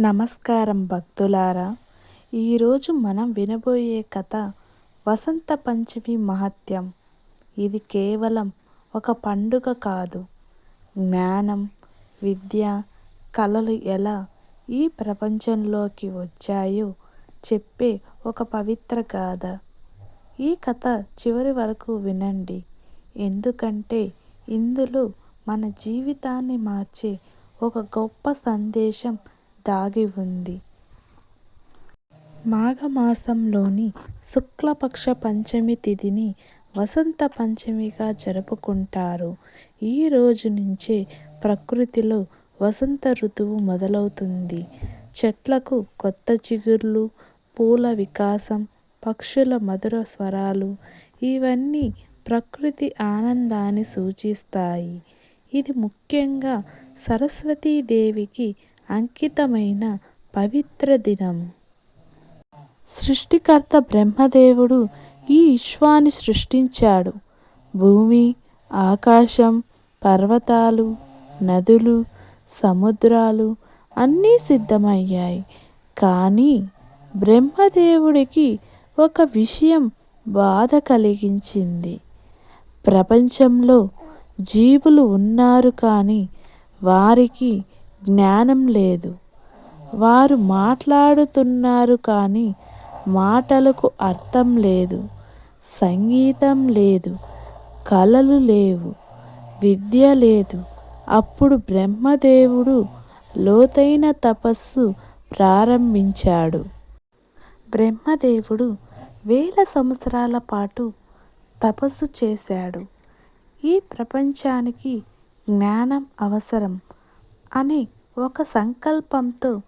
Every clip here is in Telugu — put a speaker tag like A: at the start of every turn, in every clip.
A: నమస్కారం భక్తులారా. ఈరోజు మనం వినబోయే కథ వసంత పంచమి మహత్యం. ఇది కేవలం ఒక పండుగ కాదు. జ్ఞానం విద్య కళలు ఎలా ఈ ప్రపంచంలోకి వచ్చాయో చెప్పే ఒక పవిత్ర గాథ. ఈ కథ చివరి వరకు వినండి. ఎందుకంటే ఇందులో మన జీవితాన్ని మార్చే ఒక గొప్ప సందేశం దాగి ఉంది. మాఘమాసంలోని శుక్లపక్ష పంచమి తిథిని వసంత పంచమిగా జరుపుకుంటారు. ఈ రోజు నుంచే ప్రకృతిలో వసంత ఋతువు మొదలవుతుంది. చెట్లకు కొత్త చిగుర్లు పూల వికాసం పక్షుల మధుర స్వరాలు ఇవన్నీ ప్రకృతి ఆనందాన్ని సూచిస్తాయి. ఇది ముఖ్యంగా సరస్వతీదేవికి అంకితమైన పవిత్ర దినం సృష్టికర్త బ్రహ్మదేవుడు ఈ విశ్వాన్ని సృష్టించాడు. భూమి ఆకాశం పర్వతాలు నదులు సముద్రాలు అన్నీ సిద్ధమయ్యాయి. కానీ బ్రహ్మదేవుడికి ఒక విషయం బాధ కలిగించింది. ప్రపంచంలో జీవులు ఉన్నారు కానీ వారికి జ్ఞానం లేదు. వారు మాట్లాడుతున్నారు కానీ మాటలకు అర్థం లేదు. సంగీతం లేదు. కళలు లేవు. విద్య లేదు. అప్పుడు బ్రహ్మదేవుడు లోతైన తపస్సు ప్రారంభించాడు. బ్రహ్మదేవుడు వేల సంవత్సరాల పాటు తపస్సు చేశాడు. ఈ ప్రపంచానికి జ్ఞానం అవసరం అని ఒక సంకల్పంతో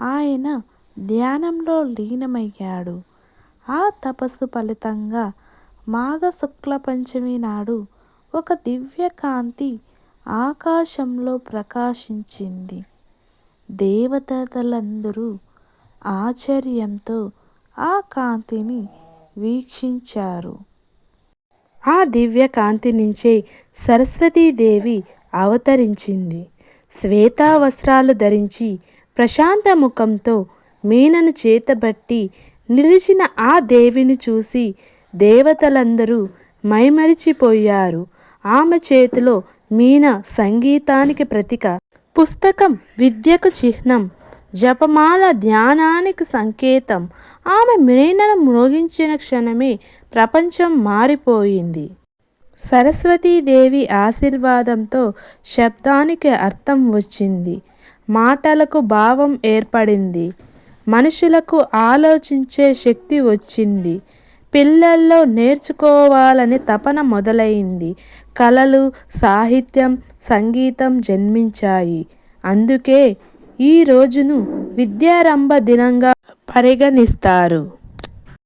A: ఆయన ధ్యానంలో లీనమయ్యాడు. ఆ తపస్సు ఫలితంగా మాఘ శుక్ల పంచమి నాడు ఒక దివ్యకాంతి ఆకాశంలో ప్రకాశించింది. దేవతలందరూ ఆశ్చర్యంతో ఆ కాంతిని వీక్షించారు. ఆ దివ్యకాంతి నుంచే సరస్వతీదేవి అవతరించింది. శ్వేతా వస్త్రాలు ధరించి ప్రశాంత ముఖంతో మీనను చేతబట్టి నిలిచిన ఆ దేవిని చూసి దేవతలందరూ మైమరిచిపోయారు. ఆమె చేతిలో మీన సంగీతానికి ప్రతిక. పుస్తకం విద్యకు చిహ్నం. జపమాల ధ్యానానికి సంకేతం. ఆమె మీనను మ్రోగించిన క్షణమే ప్రపంచం మారిపోయింది. సరస్వతీదేవి ఆశీర్వాదంతో శబ్దానికి అర్థం వచ్చింది. మాటలకు భావం ఏర్పడింది. మనుషులకు ఆలోచించే శక్తి వచ్చింది. పిల్లల్లో నేర్చుకోవాలని తపన మొదలైంది. కళలు సాహిత్యం సంగీతం జన్మించాయి. అందుకే ఈ రోజును విద్యారంభ దినంగా పరిగణిస్తారు.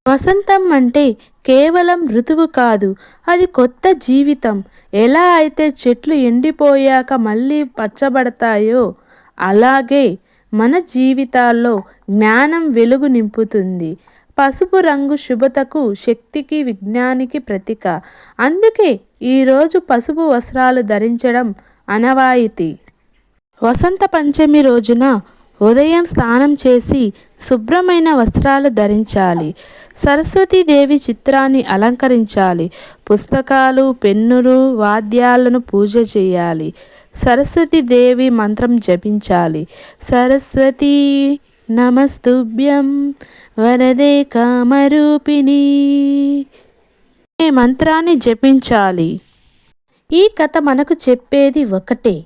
A: వసంతం అంటే కేవలం ఋతువు కాదు అది కొత్త జీవితం. ఎలా అయితే చెట్లు ఎండిపోయాక మళ్ళీ పచ్చబడతాయో అలాగే మన జీవితాల్లో జ్ఞానం వెలుగు నింపుతుంది. పసుపు రంగు శుభతకు శక్తికి విజ్ఞానికి ప్రతీక. అందుకే ఈరోజు పసుపు వస్త్రాలు ధరించడం అనవాయితీ. వసంత పంచమి రోజున ఉదయం స్నానం చేసి శుభ్రమైన వస్త్రాలు ధరించాలి. సరస్వతీదేవి చిత్రాన్ని అలంకరించాలి. పుస్తకాలు పెన్నులు వాద్యాలను పూజ చేయాలి. సరస్వతీదేవి మంత్రం జపించాలి. సరస్వతీ నమస్తుభ్యం వరదే కామరూపిణి. ఈ మంత్రాన్ని జపించాలి. ఈ కథ మనకు చెప్పేది ఒకటే.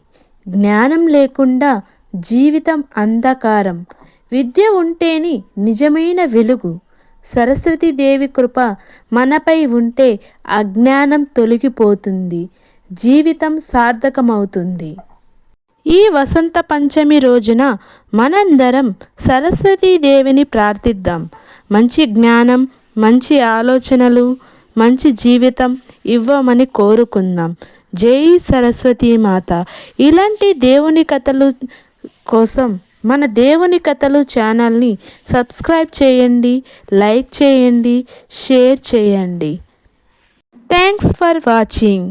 A: జ్ఞానం లేకుండా జీవితం అంధకారం. విద్య ఉంటేనే నిజమైన వెలుగు. సరస్వతీదేవి కృప మనపై ఉంటే అజ్ఞానం తొలగిపోతుంది. జీవితం సార్థకమవుతుంది. ఈ వసంత పంచమి రోజున మనందరం సరస్వతీదేవిని ప్రార్థిద్దాం. మంచి జ్ఞానం మంచి ఆలోచనలు మంచి జీవితం ఇవ్వమని కోరుకుందాం. జై సరస్వతీ మాత. ఇలాంటి దేవుని కథలు కోసం మన దేవుని కథలు ఛానల్ని సబ్స్క్రైబ్ చేయండి లైక్ చేయండి షేర్ చేయండి. Thanks for watching